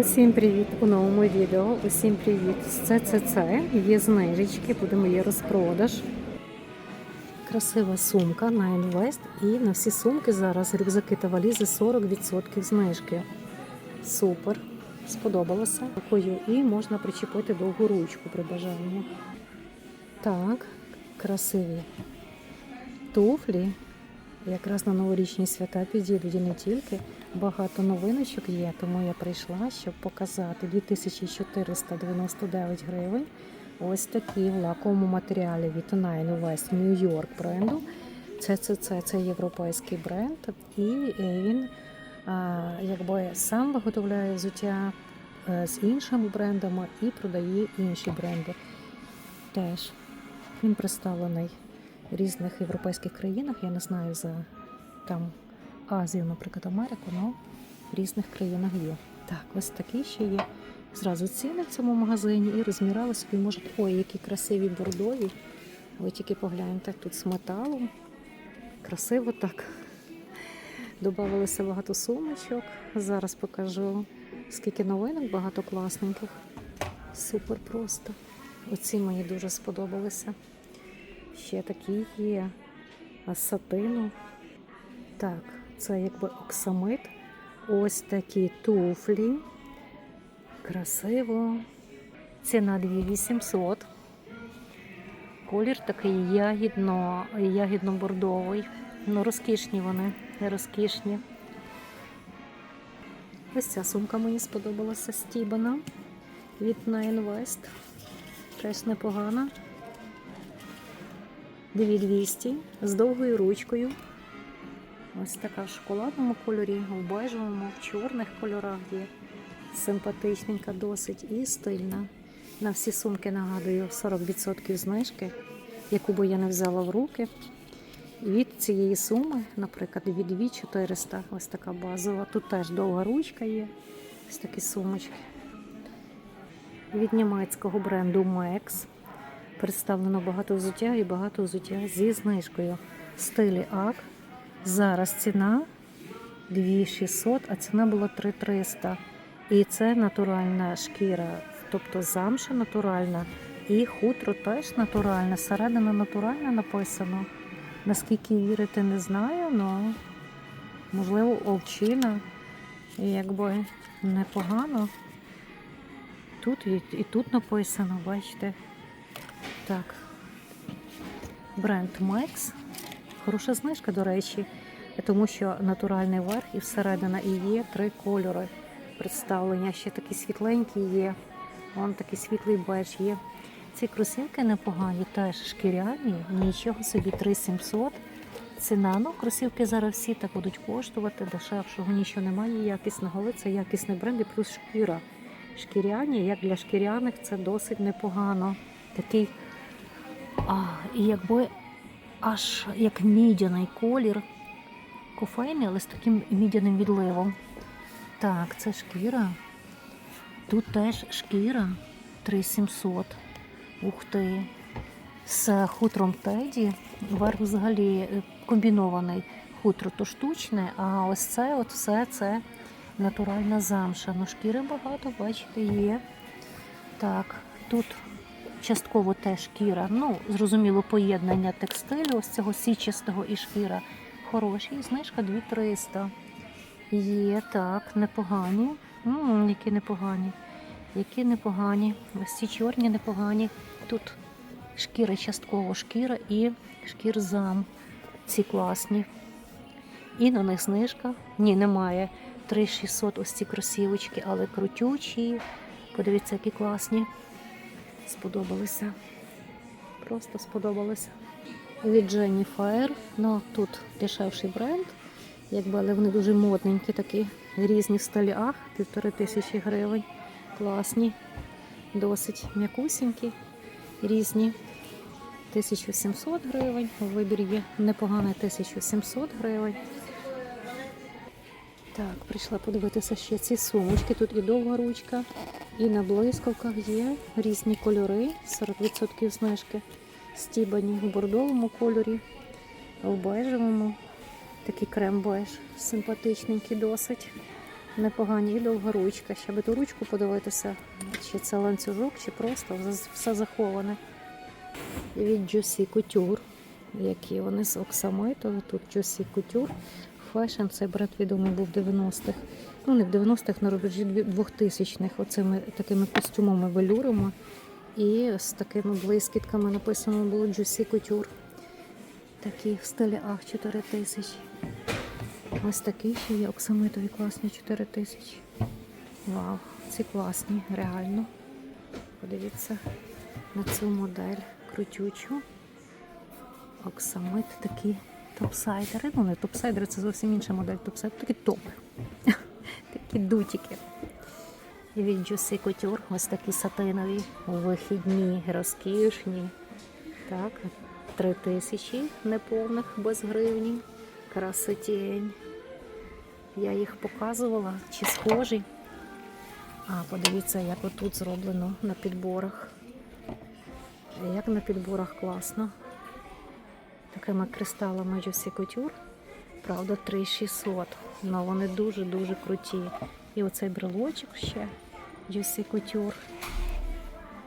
Усім привіт у новому відео. Усім привіт з ЦЦЦ. Є знижечки, будемо є розпродаж. Красива сумка на інвест. І на всі сумки зараз рюкзаки та валізи 40% знижки. Супер. Сподобалося. Такою і можна причепити довгу ручку при бажанні. Так, красиві туфлі. Якраз на новорічні свята підійдуть не тільки. Багато новиночок є, тому я прийшла, щоб показати 2499 гривень. Ось такі в лаковому матеріалі від Nine West New York бренду. Це, це, це, це європейський бренд, і він а, якби сам виготовляє взуття е, з іншими брендами і продає інші бренди. Теж він представлений різних європейських країнах. Я не знаю за там Азію, наприклад, Америку, але в різних країнах є. Так, ось такі ще є. Зразу ціни в цьому магазині і розмірали собі можуть. Ой, які красиві бордові. Ви тільки погляньте тут з металом. Красиво так. Добавилося багато сумочок. Зараз покажу, скільки новинок, багато класненьких. Супер просто. Оці мені дуже сподобалися. Ще такі є. З сатину. Так, це якби оксамит. Ось такі туфлі. Красиво. Ціна 2800. Колір такий ягідно, ягідно-бордовий. Ну, розкішні вони, розкішні. Ось ця сумка мені сподобалася стібана від Nine West. Теж непогана. 2200 з довгою ручкою. Ось така в шоколадному кольорі, в бежевому, в чорних кольорах є. Симпатичненька досить і стильна. На всі сумки нагадую 40% знижки, яку би я не взяла в руки. Від цієї суми, наприклад, від 2400, ось така базова. Тут теж довга ручка є. Ось такі сумочки. Від німецького бренду Max. Представлено багато взуття і багато взуття зі знижкою. В стилі АК. Зараз ціна 2600, а ціна була 3300. І це натуральна шкіра, тобто замша натуральна, і хутро теж натуральне. Середина натуральна написано. Наскільки вірити, не знаю, але можливо овчина. Якби непогано. Тут і тут написано, бачите. Так. Бренд Max. Хороша знижка, до речі, тому що натуральний верх і всередина і є три кольори представлення. Ще такі світленькі є. Вон такий світлий беж є. Ці кросівки непогані, теж шкіряні, нічого собі 3700. Ціна, ну кросівки зараз всі так будуть коштувати, дешевшого нічого немає якісного, це якісний бренд і плюс шкіра. Шкіряні, як для шкіряних, це досить непогано. Такий, і якби аж як мідяний колір. Кофейний, але з таким мідяним відливом. Так, це шкіра. Тут теж шкіра 3700. Ух ти. З хутром теді. Верх взагалі е, комбінований хутро то штучне, а ось це от все це натуральна замша. Ну, шкіри багато, бачите, є. Так, тут частково теж шкіра. Ну, зрозуміло, поєднання текстилю, ось цього січастого і шкіра. Хороші, і знижка 2300. Є, так, непогані. М, які непогані. Які непогані. Ось ці чорні непогані. Тут шкіра частково шкіра і шкірзам. Ці класні. І на них знижка. Ні, немає. 3600 ось ці кросівочки, але крутючі. Подивіться, які класні. Сподобалися. Просто сподобалися. Від Jenny Fire. Ну, тут дешевший бренд. Якби, але вони дуже модненькі, такі різні в стилях, півтори тисячі гривень. Класні, досить м'якусінькі, різні. 1700 гривень. У Вибір є непоганий 1700 гривень. Так, прийшла подивитися ще ці сумочки. Тут і довга ручка, і на блискавках є різні кольори, 40% знижки. Стібані в бордовому кольорі, в бежевому. Такий крем-беж, симпатичненький досить. Непогані і довгоручка. Ще би ту ручку подивитися, чи це ланцюжок, чи просто все- все заховане. І від Juicy Couture, які вони з оксамиту. Тут Juicy Couture. Фешн, цей бренд відомий був в 90-х. Ну, не в 90-х, на рубежі 2000-х. Оцими такими костюмами велюрами. І з такими блискітками написано було Juicy Couture. Такі в стилі Ах 4000. Ось такі ще є оксамитові класні 4000. Вау, ці класні, реально. Подивіться на цю модель крутючу. Оксамит такі топсайдери. Ну, не топсайдери, це зовсім інша модель. Топсайдери такі топи. Такі дутики. Від Juicy Couture ось такі сатинові, вихідні, розкішні. Так, три тисячі неповних без гривні. Красотень. Я їх показувала, чи схожі. А, подивіться, як отут зроблено на підборах. Як на підборах класно. Такими кристалами Juicy Couture. Правда, 3600. Але вони дуже-дуже круті. І оцей брелочок ще Juicy Couture.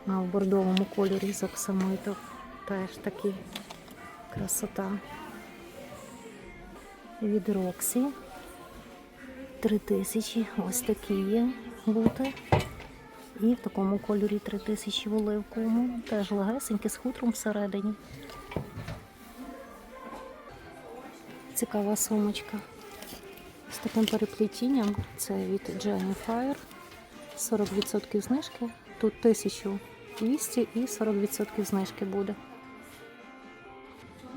В бордовому кольорі з оксамиту. Теж такі красота. Від Роксі. 3000. Ось такі є бути. І в такому кольорі 3000 в оливковому. Теж легесенькі з хутром всередині. Цікава сумочка. З таким переплетінням. Це від Jenny Fire. 40% знижки. Тут 1200 і 40% знижки буде.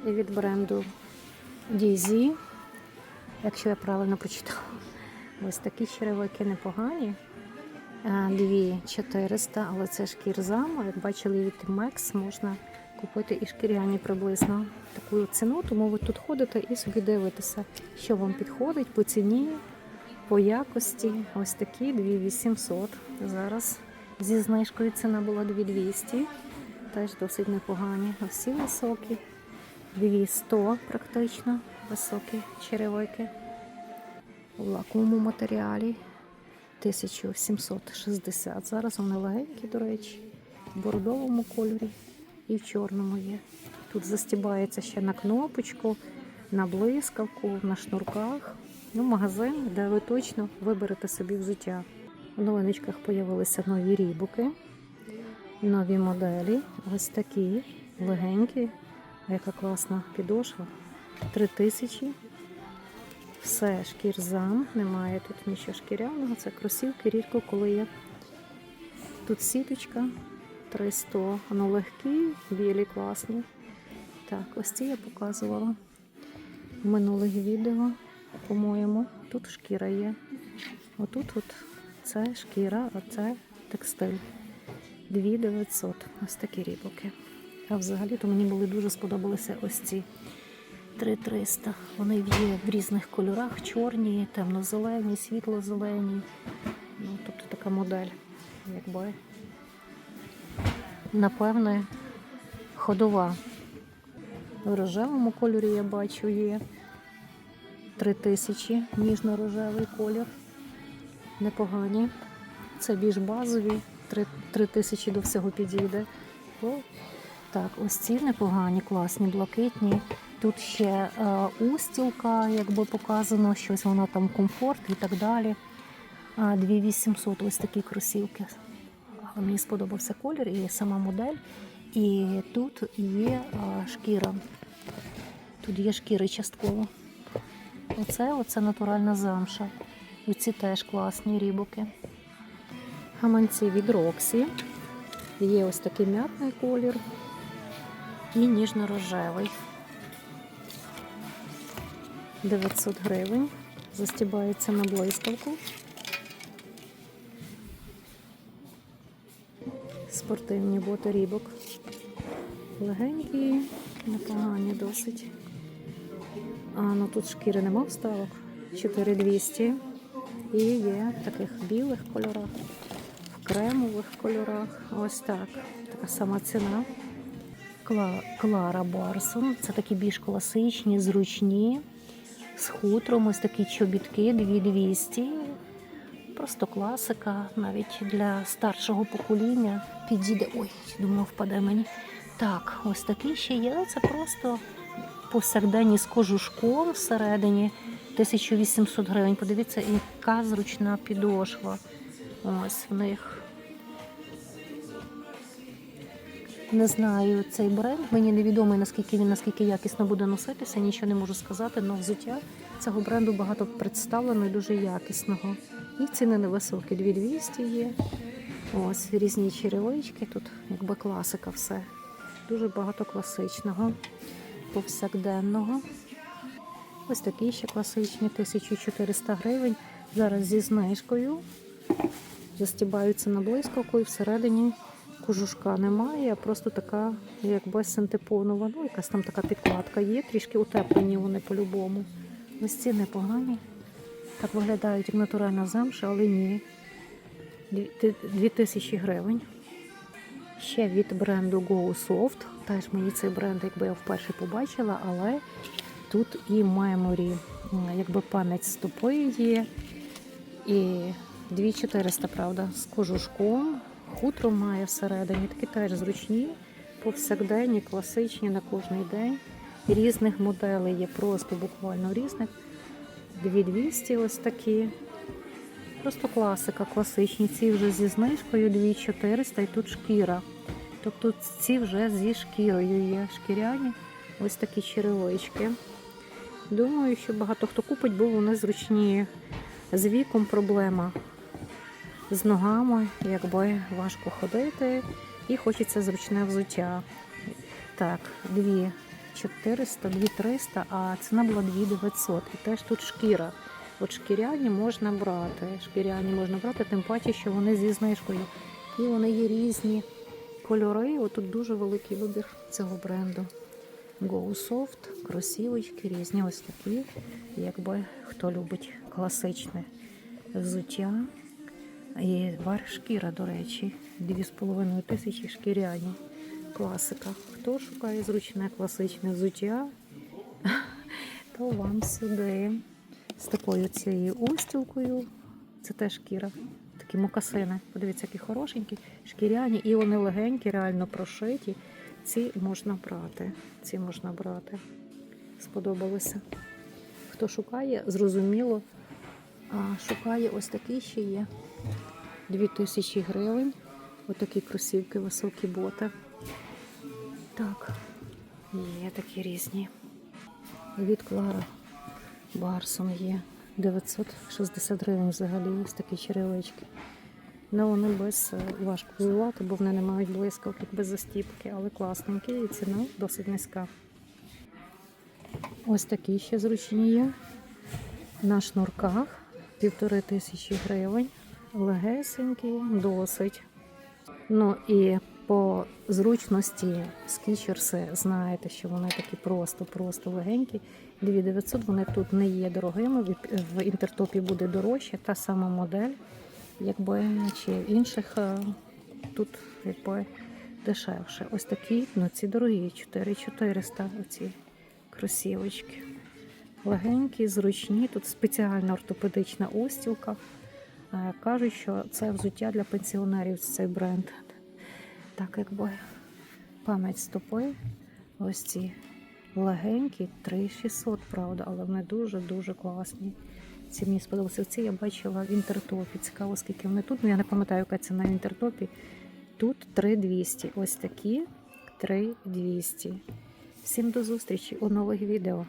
І від бренду DZ. Якщо я правильно прочитала. Ось такі черевики непогані. Е, Дві 400, але це ж кірзам. Як бачили від Max, можна купити і шкіряні приблизно таку ціну, тому ви тут ходите і собі дивитеся, що вам підходить по ціні, по якості. Ось такі 2800. Зараз зі знижкою ціна була 2200. Теж досить непогані. Всі високі. 200 практично високі черевики у лаковому матеріалі 1760. Зараз вони легенькі, до речі, в бордовому кольорі і в чорному є. Тут застібається ще на кнопочку, на блискавку, на шнурках. Ну, магазин, де ви точно виберете собі взуття. У новиночках з'явилися нові рібуки, нові моделі. Ось такі легенькі. Яка класна підошва. 3000. Все шкірзам, немає тут нічого шкіряного, це кросівки, рідко коли є. Тут сіточка 300, воно легкі, білі, класні. Так, ось ці я показувала в минулих відео, по-моєму. Тут шкіра є. Отут от це шкіра, а це текстиль. 2900. Ось такі рібоки. А взагалі то мені були дуже сподобалися ось ці 3300. Вони є в різних кольорах: чорні, темно-зелені, світло-зелені. Ну, тобто така модель, якби. Напевне, ходова. В рожевому кольорі я бачу є 3000, ніжно-рожевий колір. Непогані. Це більш базові, 3000 до всього підійде. О, так, ось ці непогані, класні, блакитні. Тут ще е, устілка, якби показано, щось воно там комфорт і так далі. А, 2800 ось такі кросівки. Мені сподобався колір і сама модель. І тут є шкіра. Тут є шкіри частково. Оце, оце натуральна замша. І ці теж класні рібоки. Гаманці від Роксі. Є ось такий м'ятний колір і ніжно-рожевий. 900 гривень. Застібається на блискавку. Спортивні боти рібок. Легенькі, непогані досить. А, ну тут шкіри нема вставок. 4200. І є в таких білих кольорах, в кремових кольорах. Ось так. Така сама ціна. Кла- Клара Барсон. Це такі більш класичні, зручні, з хутром, ось такі чобітки 2200. Просто класика, навіть для старшого покоління підійде. Ой, думаю, впаде мені. Так, ось такий ще є. Це просто повсякденні з кожушком всередині 1800 гривень. Подивіться, яка зручна підошва. Ось в них. Не знаю цей бренд. Мені невідомий, наскільки він наскільки якісно буде носитися, нічого не можу сказати, але взуття цього бренду багато представлено і дуже якісного. І ціни невисокі. 2200 є. Ось різні черевички. Тут якби класика все. Дуже багато класичного, повсякденного. Ось такі ще класичні, 1400 гривень. Зараз зі знижкою. Застібаються на блискавку і всередині кожушка немає, а просто така, якби синтепонова. Ну, якась там така підкладка є, трішки утеплені вони по-любому. Ось ці непогані. Так виглядають як натуральна замша, але ні. 2000 гривень. Ще від бренду Go Soft. Теж мені цей бренд, якби я вперше побачила, але тут і Memory, якби пам'ять стопи є. І 2400, правда, з кожушком. Хутро має всередині, такі теж зручні, повсякденні, класичні на кожний день. Різних моделей є просто буквально різних. 2200 ось такі. Просто класика, класичні. Ці вже зі знижкою 2400 і тут шкіра. Тобто ці вже зі шкірою є шкіряні. Ось такі черевички. Думаю, що багато хто купить, бо вони зручні. З віком проблема з ногами, якби важко ходити і хочеться зручне взуття. Так, 2400, 2300, а ціна була 2900. І теж тут шкіра. От шкіряні можна брати. Шкіряні можна брати, тим паче, що вони зі знижкою. І вони є різні кольори. От тут дуже великий вибір цього бренду. Go Soft, кросівочки різні ось такі, якби хто любить класичне взуття. І вар шкіра, до речі, 2,5 тисячі шкіряні. Класика. Хто шукає зручне класичне взуття, то вам сюди. З такою цією устілкою. Це теж шкіра. Такі мокасини. Подивіться, які хорошенькі, шкіряні, і вони легенькі, реально прошиті. Ці можна брати. Ці можна брати. Сподобалося. Хто шукає, зрозуміло. А шукає ось такий ще є. 2000 гривень. Отакі кросівки, високі боти. Так, є такі різні. Від Клара Барсон є. 960 гривень взагалі ось такі черевички. Ну, вони без е, важко взувати, бо вони не мають блискавки без застіпки, але класненькі і ціна досить низька. Ось такі ще зручні є. На шнурках півтори тисячі гривень. Легесенькі, досить. Ну і по зручності скічерси, знаєте, що вони такі просто-просто легенькі. 2900 вони тут не є дорогими. в- інтертопі буде дорожче, та сама модель, якби чи інших е, тут якби дешевше. Ось такі, ну ці дорогі, 4400 оці кросівочки. Легенькі, зручні, тут спеціальна ортопедична устілка. Е, Кажуть, що це взуття для пенсіонерів цей бренд. Так, якби пам'ять стопи. Ось ці легенькі, 3600, правда, але вони дуже-дуже класні. Ці мені сподобалися. Ці я бачила в інтертопі. Цікаво, скільки вони тут. Ну, я не пам'ятаю, яка ціна в інтертопі. Тут 3200. Ось такі 3200. Всім до зустрічі у нових відео.